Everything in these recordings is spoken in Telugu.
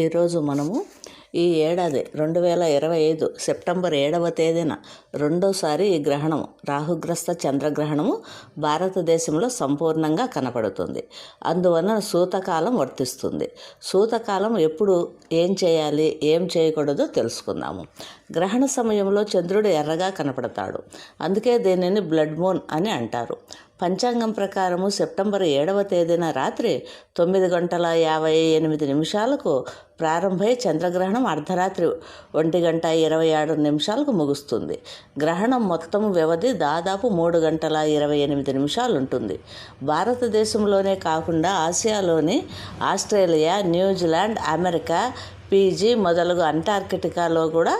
ఈరోజు మనము ఈ ఏడాది రెండు వేల ఇరవై ఐదు సెప్టెంబర్ ఏడవ తేదీన రెండోసారి ఈ గ్రహణము రాహుగ్రస్త చంద్రగ్రహణము భారతదేశంలో సంపూర్ణంగా కనపడుతుంది. అందువలన సూతకాలం వర్తిస్తుంది. సూతకాలం ఎప్పుడు ఏం చేయాలి ఏం చేయకూడదో తెలుసుకుందాము. గ్రహణ సమయంలో చంద్రుడు ఎర్రగా కనపడతాడు. అందుకే దీనిని బ్లడ్ మూన్ అని అంటారు. పంచాంగం ప్రకారము సెప్టెంబర్ ఏడవ తేదీన రాత్రి తొమ్మిది గంటల యాభై ఎనిమిది నిమిషాలకు ప్రారంభమై చంద్రగ్రహణం అర్ధరాత్రి ఒంటి గంట ఇరవై ఆరు నిమిషాలకు ముగుస్తుంది. గ్రహణం మొత్తం వ్యవధి దాదాపు మూడు గంటల ఇరవై ఎనిమిది నిమిషాలు ఉంటుంది భారతదేశంలోనే కాకుండా ఆసియాలోని ఆస్ట్రేలియా న్యూజిలాండ్ అమెరికా పీజీ మొదలగు అంటార్కిటికాలో కూడా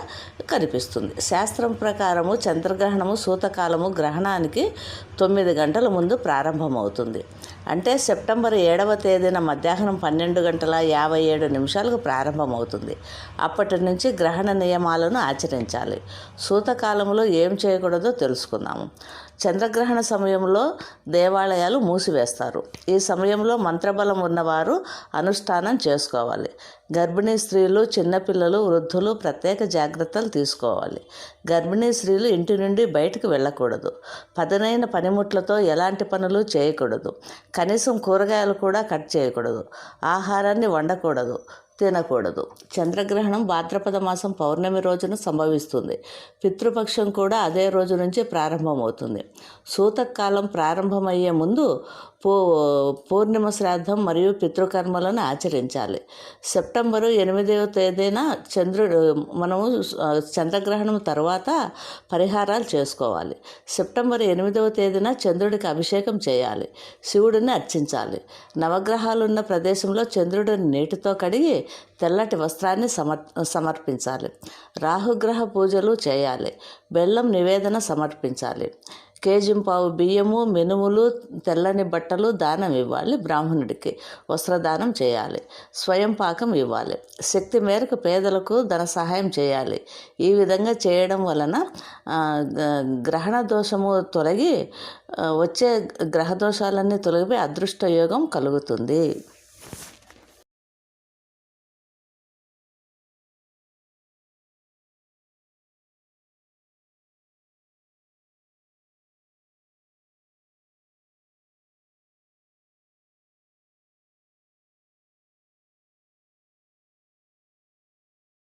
కనిపిస్తుంది. శాస్త్రం ప్రకారము చంద్రగ్రహణము సూతకాలము గ్రహణానికి తొమ్మిది గంటల ముందు ప్రారంభమవుతుంది. అంటే సెప్టెంబర్ ఏడవ తేదీన మధ్యాహ్నం పన్నెండు గంటల యాభై ఏడు నిమిషాలకు ప్రారంభమవుతుంది. అప్పటి నుంచి గ్రహణ నియమాలను ఆచరించాలి. సూతకాలంలో ఏం చేయకూడదో తెలుసుకుందాము. చంద్రగ్రహణ సమయంలో దేవాలయాలు మూసివేస్తారు. ఈ సమయంలో మంత్రబలం ఉన్నవారు అనుష్ఠానం చేసుకోవాలి. గర్భిణీ స్త్రీ స్త్రీలు చిన్నపిల్లలు వృద్ధులు ప్రత్యేక జాగ్రత్తలు తీసుకోవాలి. గర్భిణీ స్త్రీలు ఇంటి నుండి బయటకు వెళ్ళకూడదు. పదునైన పనిముట్లతో ఎలాంటి పనులు చేయకూడదు. కనీసం కూరగాయలు కూడా కట్ చేయకూడదు. ఆహారాన్ని వండకూడదు. తినకూడదు. చంద్రగ్రహణం భాద్రపద మాసం పౌర్ణమి రోజున సంభవిస్తుంది. పితృపక్షం కూడా అదే రోజు నుంచి ప్రారంభమవుతుంది. సూతకాలం ప్రారంభమయ్యే ముందు పూ పూర్ణిమ శ్రాద్ధం మరియు పితృకర్మలను ఆచరించాలి. సెప్టెంబరు ఎనిమిదవ తేదీన చంద్రుడు మనము చంద్రగ్రహణం తర్వాత పరిహారాలు చేసుకోవాలి. సెప్టెంబర్ ఎనిమిదవ తేదీన చంద్రుడికి అభిషేకం చేయాలి. శివుడిని అర్చించాలి. నవగ్రహాలున్న ప్రదేశంలో చంద్రుడిని నీటితో కడిగి తెల్లటి వస్త్రాన్ని సమర్ సమర్పించాలి. రాహుగ్రహ పూజలు చేయాలి. బెల్లం నివేదన సమర్పించాలి. కేజింపావు బియ్యము మినుములు తెల్లని బట్టలు దానం ఇవ్వాలి బ్రాహ్మణుడికి. వస్త్రదానం చేయాలి. స్వయం పాకం ఇవ్వాలి. శక్తి మేరకు పేదలకు ధన సహాయం చేయాలి. ఈ విధంగా చేయడం వలన గ్రహణ దోషము తొలగి వచ్చే గ్రహ దోషాలన్నీ తొలగిపోయి అదృష్ట యోగం కలుగుతుంది.